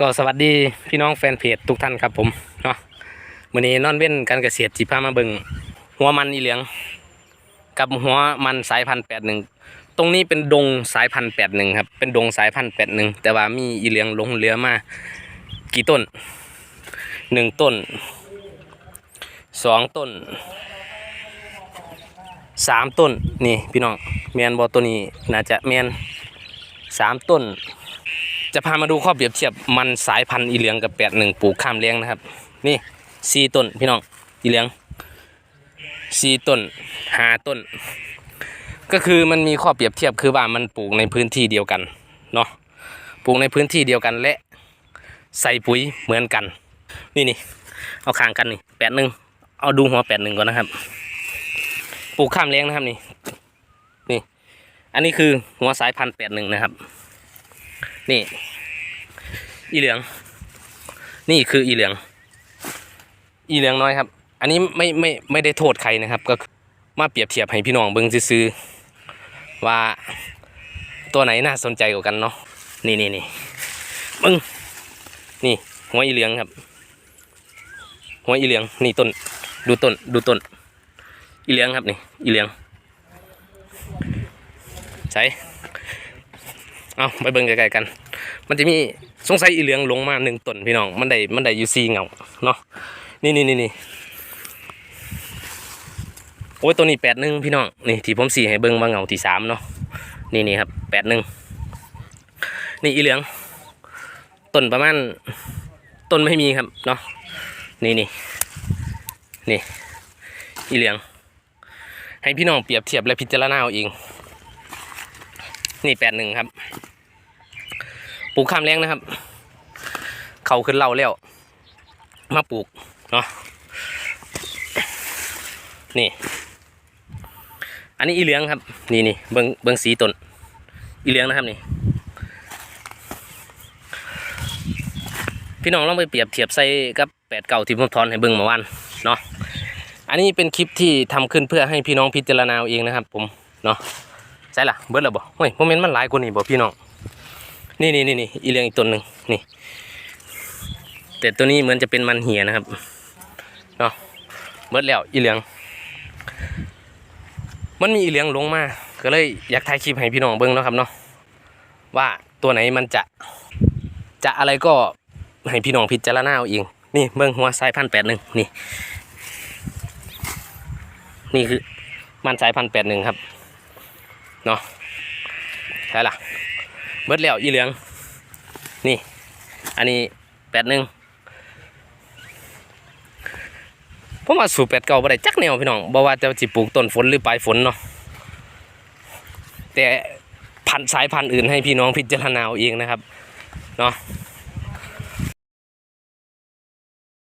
ก็สวัสดีพี่น้องแฟนเพจทุกท่านครับผมเนาะมื้อนี้นอนเว้นการเกษตรสิพามาเบิ่งหัวมันอีเหลียงกับหัวมันสายพันธุ์แปดหนึ่งตรงนี้เป็นดงสายพันธุ์แปดหนึ่งครับเป็นดงสายพันธุ์แปดหนึ่งแต่ว่ามีอีเหลียงลงเหลือมา กี่ต้นหนึ่งต้นสองต้นสามต้นนี่พี่น้องแมนบอตัวนี้น่าจะแมนสามต้น จะพามาดูข้อเปรียบเทียบมันสายพันธุ์อีเหลืองกับแปดหนึ่งปลูกข้ามเลี้ยงนะครับ นี่สี่ต้นพี่น้องอีเหลืองสี่ต้นห้าต้น ก็คือมันมีข้อเปรียบเทียบคือว่ามันปลูกในพื้นที่เดียวกันเนาะปลูกในพื้นที่เดียวกันและใส่ปุ๋ยเหมือนกัน นี่นี่เอาข้างกันนี่แปดหนึ่งเอาดูหัวแปดหนึ่งก่อนนะครับ ปลูกข้ามเลี้ยงนะครับนี่นี่ อันนี้คือหัวสายพันธุ์แปดหนึ่งนะครับ นี่ อีเหลือง นี่คืออีเหลือง อีเหลืองน้อยครับ อันนี้ไม่ไม่ไม่ได้โทษใครนะครับ ก็มาเปรียบเทียบให้พี่น้องเบิ่งซื้อว่าตัวไหนน่าสนใจกว่ากันเนาะนี่นี่นี่มึงนี่หัวอีเหลืองครับ หัวอีเหลืองนี่ต้น ดูต้นดูต้น อีเหลืองครับนี่ อีเหลืองใช่ เอาไปเบิ่งไกลๆกัน มันจะมีสงสัยอีเหลืองลงมาหนึ่งต้นพี่น้อง มันได้มันได้อยู่ซีเงาเนาะนี่นี่นี่นี่โอ้ยตัวนี้แปดหนึ่งพี่น้องนี่ที่ผมสีให้เบิ่งว่าเงาที่สามเนาะนี่นี่ครับแปดหนึ่งนี่อีเหลืองต้นประมาณต้นไม่มีครับเนาะนี่นี่นี่อีเหลือง ให้พี่น้องเปรียบเทียบและพิจารณาเอาเองนี่แปดหนึ่งครับ ปลูกข้ามแรงนะครับ เขาขึ้นเล่าแล้ว มาปลูกเนาะนี่ อันนี้อีเหลืองครับ นี่นี่เบิงเบิงสีต้นอีเหลืองนะครับนี่ พี่น้องลองไปเปรียบเทียบใส่กับแปดเก่าที่ผมทอนให้เบิงเมื่อวานเนาะอันนี้เป็นคลิปที่ทำขึ้นเพื่อให้พี่น้องพิจารณาเองนะครับ ผมเนาะใช่ล่ะเบิดแล้วบ่เฮ้ยโมเมนต์มันหลายกว่านี้บ่พี่น้อง นี่นี่นี่นี่อีเลียงอีกตัวหนึ่งนี่ แต่ตัวนี้เหมือนจะเป็นมันเหียนะครับเนาะเบิดแล้วอีเลียง มันมีอีเลียงลงมาก็เลยอยากถ่ายคลิปให้พี่น้องเบิ่งเนาะครับเนาะว่าตัวไหนมันจะ จะอะไรก็ให้พี่น้องพิจารณาเอาเองนี่เบิ่งหัวสายพันแปดหนึ่งนี่ นี่คือมันสายพันแปดหนึ่งครับเนาะใช่ล่ะ เบิดแล้วอีเหลือง นี่ อันนี้แปดหนึ่งผมว่าสูบแปดเก่าบ่ได้จักแนวพี่น้องบ่ว่าจะจิปลูกต้นฝนหรือปลายฝนเนาะแต่พันสายพันธุ์อื่นให้พี่น้องพิจารณาเอาเองนะครับเนาะ